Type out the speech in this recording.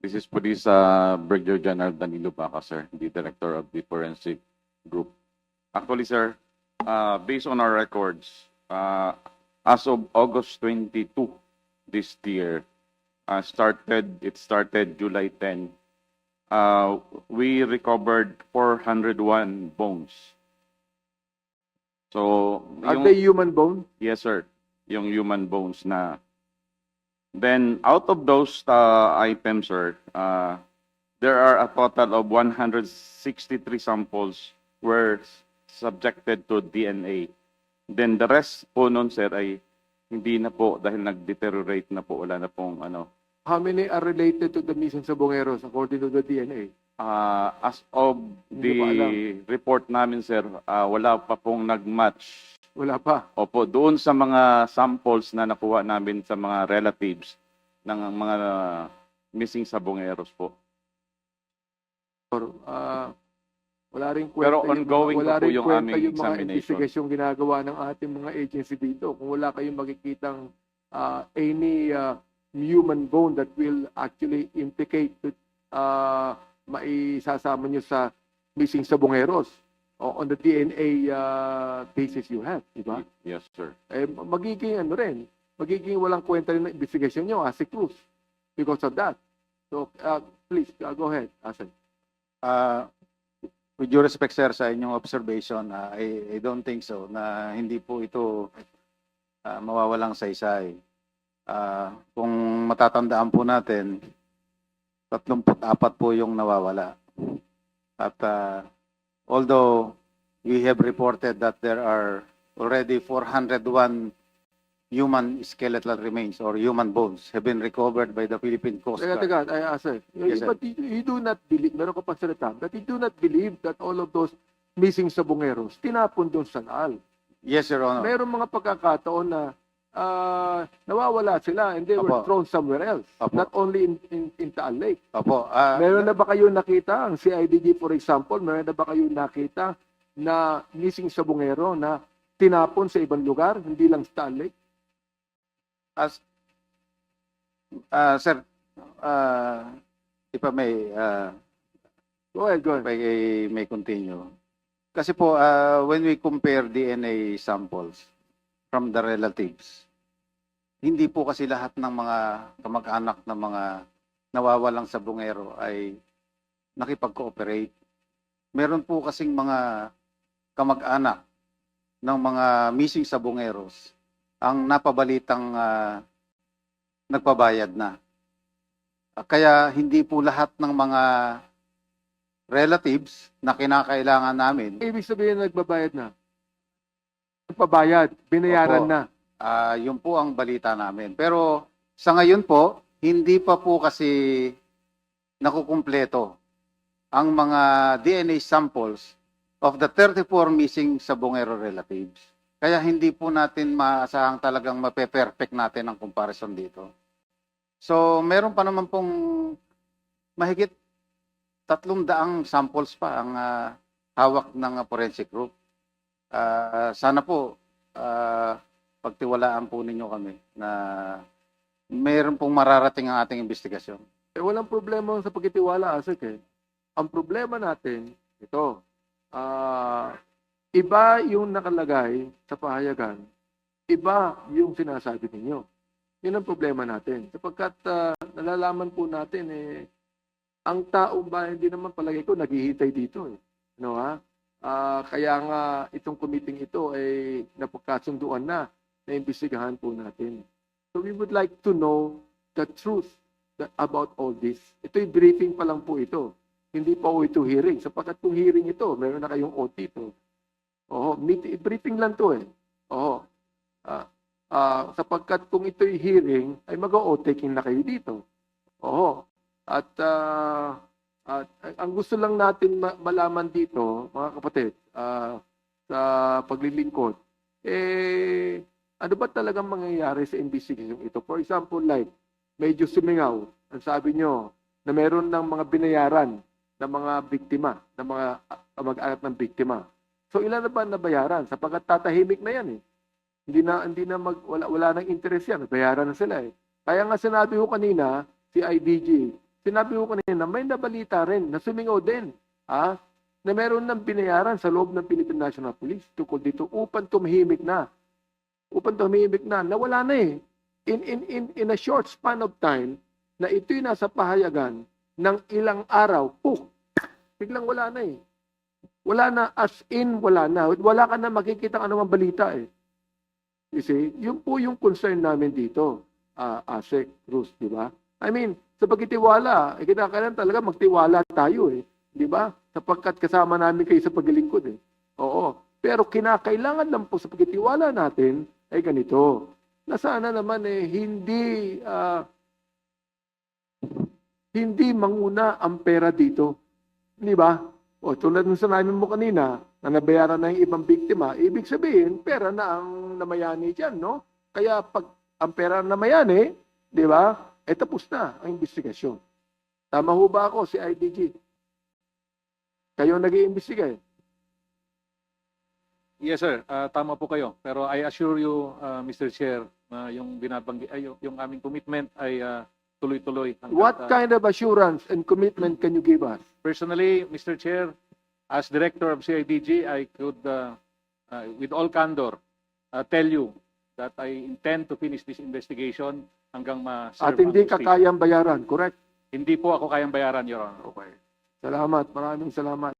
This is Police uh, Brigadier General Danilo Baca, sir, the Director of the Forensic Group. Actually, sir, uh, based on our records, uh, as of August 22 this year, uh, started, it started July 10, uh, we recovered 401 bones. So, Are yung- they human bone? Yes, sir. Yung human bones na. Then, out of those uh, items, sir, uh, there are a total of 163 samples were subjected to DNA. Then, the rest po nun, sir, ay hindi na po dahil nag-deteriorate na po. Wala na pong ano. How many are related to the missing sabongeros according to the DNA? Uh, as of Hindi ko the report namin, sir, uh, wala pa pong nag-match Wala pa. Opo, doon sa mga samples na nakuha namin sa mga relatives ng mga missing sabongeros po. Or, ah, wala rin kwenta Pero yung mga- ongoing wala po rin yung kwenta aming yung mga examination. investigation ginagawa ng ating mga agency dito. Kung wala kayong makikitang ah, any ah, human bone that will actually implicate uh, maisasama nyo sa missing sabongeros o on the DNA ah, basis you have, di ba? Yes, sir. eh, magiging ano rin, magiging walang kwenta rin ng investigation nyo as a Cruz because of that. So, uh, please, uh, go ahead, Asan. Uh, with due respect, sir, sa inyong observation, uh, I, I don't think so na hindi po ito uh, mawawalang saysay. Uh, kung matatandaan po natin, 34 po yung nawawala. At uh, although we have reported that there are already 401 human skeletal remains or human bones have been recovered by the Philippine Coast Teka, Guard. teka, ay, Asan. Yes, sir. but you, you do not believe, meron ka pang salita, but you do not believe that all of those missing sabongeros tinapon doon sa Naal. Yes, Your Honor. Meron mga pagkakataon na ah, nawawala sila and they were Opo. thrown somewhere else. Opo. Not only in, in, in Taal Lake. Opo. ah, Meron na ba kayo nakita, ang CIDG for example, meron na ba kayo nakita na missing sabongero na tinapon sa ibang lugar, hindi lang sa Taal Lake? As, uh, sir, uh, if I may, uh, Go ahead, go if ahead. I may continue. Kasi po, uh, when we compare DNA samples from the relatives, hindi po kasi lahat ng mga kamag-anak ng mga nawawalang sabungero ay nakipag-cooperate. Meron po kasing mga kamag-anak ng mga missing sabungeros ang napabalitang ah, nagpabayad na. Ah, Kaya hindi po lahat ng mga relatives na kinakailangan namin, Ibig sabihin nagbabayad na. Nagpabayad, binayaran Opo. na. Ah yun po ang balita namin. Pero sa ngayon po, hindi pa po kasi nakukumpleto ang mga DNA samples of the 34 missing Sabongero relatives. Kaya hindi po natin maasahang talagang mape-perfect natin ang comparison dito. So, meron pa naman pong mahigit tatlong daang samples pa ang ah, hawak ng forensic group. Ah, sana po ah, pagtiwalaan po ninyo kami na meron pong mararating ang ating investigasyon. Eh, walang problema sa pagkitiwala, Asik eh. Ang problema natin, ito, ah, iba yung nakalagay sa pahayagan, iba yung sinasabi ninyo. Yun ang problema natin. Sapagkat ah, nalalaman po natin, eh, ang taong bayan din naman palagay ko naghihintay dito. Eh. Ano ha? Ah, kaya nga itong committee ito ay napagkasunduan na na imbestigahan po natin. So we would like to know the truth that, about all this. Ito'y briefing pa lang po ito. Hindi pa po ito hearing. Sapagkat kung hearing ito, meron na kayong OT po. Oo, meet, briefing lang to eh. Oo. Ah, ah, sapagkat kung ito'y hearing, ay mag-o-taking na kayo dito. Oo. At, ah, at ang gusto lang natin ma- malaman dito, mga kapatid, ah, sa paglilingkod, eh, ano ba talagang mangyayari sa investigation ito? For example, like, medyo sumingaw, ang sabi nyo, na meron ng mga binayaran ng mga biktima, ng mga kamag-anak ng biktima. So ilan na ba nabayaran? Sapagkat tatahimik na yan eh. Hindi na hindi na mag wala, wala nang interest yan, bayaran na sila eh. Kaya nga sinabi ko kanina, si IDG, sinabi ko kanina, may nabalita rin na sumingaw din, ha? na meron ng binayaran sa loob ng Philippine National Police tukol dito upang tumahimik na. Upang tumahimik na, nawala na eh. In, in, in, in a short span of time, na ito'y nasa pahayagan ng ilang araw, puk, biglang wala na eh. Wala na, as in, wala na. Wala ka na makikita anumang balita eh. You see, yun po yung concern namin dito, uh, ASEC, Cruz, di ba? I mean, sa pagkitiwala, eh, kinakailan talaga magtiwala tayo eh. Di ba? Sapagkat kasama namin kayo sa paglilingkod eh. Oo. Pero kinakailangan lang po sa pagkitiwala natin ay ganito. Na sana naman eh, hindi ah, hindi manguna ang pera dito. Di ba? O tulad ng sinabi mo kanina, na nabayaran na yung ibang biktima, ibig sabihin, pera na ang namayani dyan, no? Kaya pag ang pera na namayani, di ba, eh tapos na ang investigasyon. Tama ho ba ako si IDG? Kayo nag iimbestiga eh. Yes, sir. Ah, tama po kayo. Pero I assure you, ah, Mr. Chair, na yung binabanggi ay yung, yung aming commitment ay ah, tuloy-tuloy. hanggat, What kind of assurance and commitment can you give us? Personally, Mr. Chair, as Director of CIDG, I could, uh, uh, with all candor, uh, tell you that I intend to finish this investigation hanggang ma-serve At hindi ka kayang bayaran, correct? Hindi po ako kayang bayaran, Your Honor. Okay. Salamat. Maraming salamat.